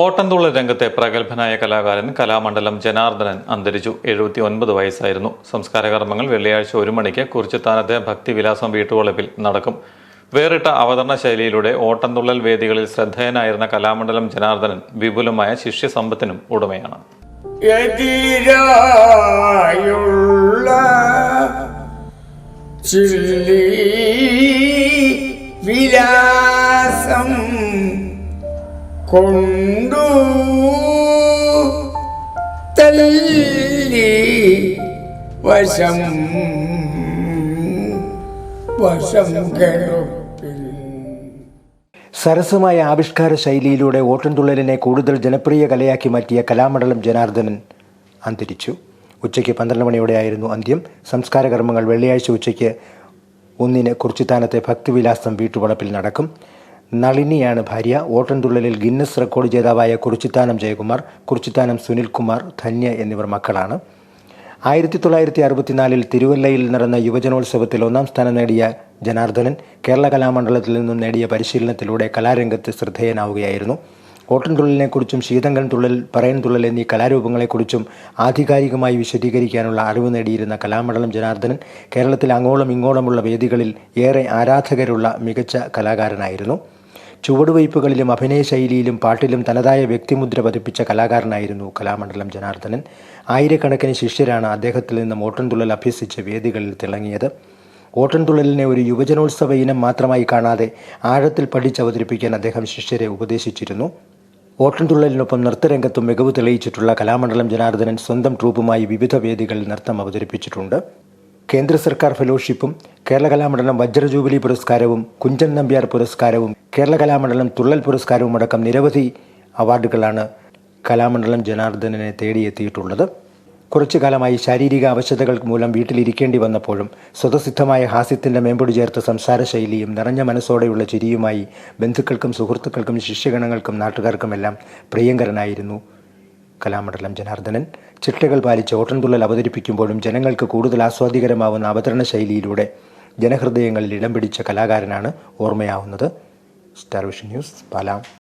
ഓട്ടംതുള്ളൽ രംഗത്തെ പ്രഗത്ഭനായ കലാകാരൻ കലാമണ്ഡലം ജനാർദ്ദനൻ അന്തരിച്ചു. എഴുപത്തി ഒൻപത് വയസ്സായിരുന്നു. സംസ്കാര കർമ്മങ്ങൾ വെള്ളിയാഴ്ച ഒരു മണിക്ക് കുറിച്ചിത്താനത്തെ ഭക്തിവിലാസം വീട്ടുവളപ്പിൽ നടക്കും. വേറിട്ട അവതരണ ശൈലിയിലൂടെ ഓട്ടംതുള്ളൽ വേദികളിൽ ശ്രദ്ധേയനായിരുന്ന കലാമണ്ഡലം ജനാർദ്ദനൻ വിപുലമായ ശിഷ്യസമ്പത്തിനും ഉടമയാണ്. വിലാസം കൊണ്ടു തല്ലി വശം വശം സരസമായ ആവിഷ്കാര ശൈലിയിലൂടെ ഓട്ടൻതുള്ളലിനെ കൂടുതൽ ജനപ്രിയ കലയാക്കി മാറ്റിയ കലാമണ്ഡലം ജനാർദ്ദനൻ അന്തരിച്ചു. ഉച്ചയ്ക്ക് പന്ത്രണ്ട് മണിയോടെയായിരുന്നു അന്ത്യം. സംസ്കാര കർമ്മങ്ങൾ വെള്ളിയാഴ്ച ഉച്ചയ്ക്ക് ഒന്നിന് കുറിച്ചിത്താനത്തെ ഭക്തിവിലാസം വീട്ടുവളപ്പിൽ നടക്കും. നളിനിയാണ് ഭാര്യ. ഓട്ടൻതുള്ളലിൽ ഗിന്നസ് റെക്കോർഡ് ജേതാവായ കുറിച്ചിത്താനം ജയകുമാർ കുറിച്ചിത്താനം സുനിൽകുമാർ ധന്യ എന്നിവർ മക്കളാണ്. ആയിരത്തി തൊള്ളായിരത്തി അറുപത്തിനാലിൽ തിരുവല്ലയിൽ നടന്ന യുവജനോത്സവത്തിൽ ഒന്നാം സ്ഥാനം നേടിയ ജനാർദ്ദനൻ കേരള കലാമണ്ഡലത്തിൽ നിന്നും നേടിയ പരിശീലനത്തിലൂടെ കലാരംഗത്ത് ശ്രദ്ധേയനാവുകയായിരുന്നു. ഓട്ടൻതുള്ളലിനെക്കുറിച്ചും ശീതങ്കൻ തുള്ളൽ പറയൻ തുള്ളൽ എന്നീ കലാരൂപങ്ങളെക്കുറിച്ചും ആധികാരികമായി വിശദീകരിക്കാനുള്ള അറിവ് നേടിയിരുന്ന കലാമണ്ഡലം ജനാർദ്ദനൻ കേരളത്തിൽ അങ്ങോളം ഇങ്ങോളമുള്ള വേദികളിൽ ഏറെ ആരാധകരുള്ള മികച്ച കലാകാരനായിരുന്നു. ചുവടുവയ്പ്പുകളിലും അഭിനയ ശൈലിയിലും പാട്ടിലും തനതായ വ്യക്തിമുദ്ര പതിപ്പിച്ച കലാകാരനായിരുന്നു കലാമണ്ഡലം ജനാർദ്ദനൻ. ആയിരക്കണക്കിന് ശിഷ്യരാണ് അദ്ദേഹത്തിൽ നിന്നും ഓട്ടൻതുള്ളൽ അഭ്യസിച്ച് വേദികളിൽ തിളങ്ങിയത്. ഓട്ടൻതുള്ളലിനെ ഒരു യുവജനോത്സവ ഇനം മാത്രമായി കാണാതെ ആഴത്തിൽ പഠിച്ചവതരിപ്പിക്കാൻ അദ്ദേഹം ശിഷ്യരെ ഉപദേശിച്ചിരുന്നു. ഓട്ടൻതുള്ളലിനൊപ്പം നൃത്തരംഗത്തും മികവ് തെളിയിച്ചിട്ടുള്ള കലാമണ്ഡലം ജനാർദ്ദനൻ സ്വന്തം ട്രൂപ്പുമായി വിവിധ വേദികളിൽ നൃത്തം അവതരിപ്പിച്ചിട്ടുണ്ട്. കേന്ദ്ര സർക്കാർ ഫെലോഷിപ്പും കേരള കലാമണ്ഡലം വജ്ര ജൂബിലി പുരസ്കാരവും കുഞ്ചൻ നമ്പ്യാർ പുരസ്കാരവും കേരള കലാമണ്ഡലം തുള്ളൽ പുരസ്കാരവും അടക്കം നിരവധി അവാർഡുകളാണ് കലാമണ്ഡലം ജനാർദ്ദനെ തേടിയെത്തിയിട്ടുള്ളത്. കുറച്ചു കാലമായി ശാരീരിക അവശതകൾ മൂലം വീട്ടിലിരിക്കേണ്ടി വന്നപ്പോഴും സ്വതസിദ്ധമായ ഹാസ്യത്തിന്റെ മേമ്പൊടി ചേർത്ത സംസാര ശൈലിയും നിറഞ്ഞ മനസ്സോടെയുള്ള ചിരിയുമായി ബന്ധുക്കൾക്കും സുഹൃത്തുക്കൾക്കും ശിഷ്യഗണങ്ങൾക്കും നാട്ടുകാർക്കുമെല്ലാം പ്രിയങ്കരനായിരുന്നു. കലാമണ്ഡലം ജനാർദ്ദനൻ. ചിട്ടകൾ പാലിച്ച് ഓട്ടൻതുള്ളൽ അവതരിപ്പിക്കുമ്പോഴും ജനങ്ങൾക്ക് കൂടുതൽ ആസ്വാദികരമാവുന്ന അവതരണ ശൈലിയിലൂടെ ജനഹൃദയങ്ങളിൽ ഇടം പിടിച്ച കലാകാരനാണ് ഓർമ്മയാവുന്നത്. Star vision news പാലാം.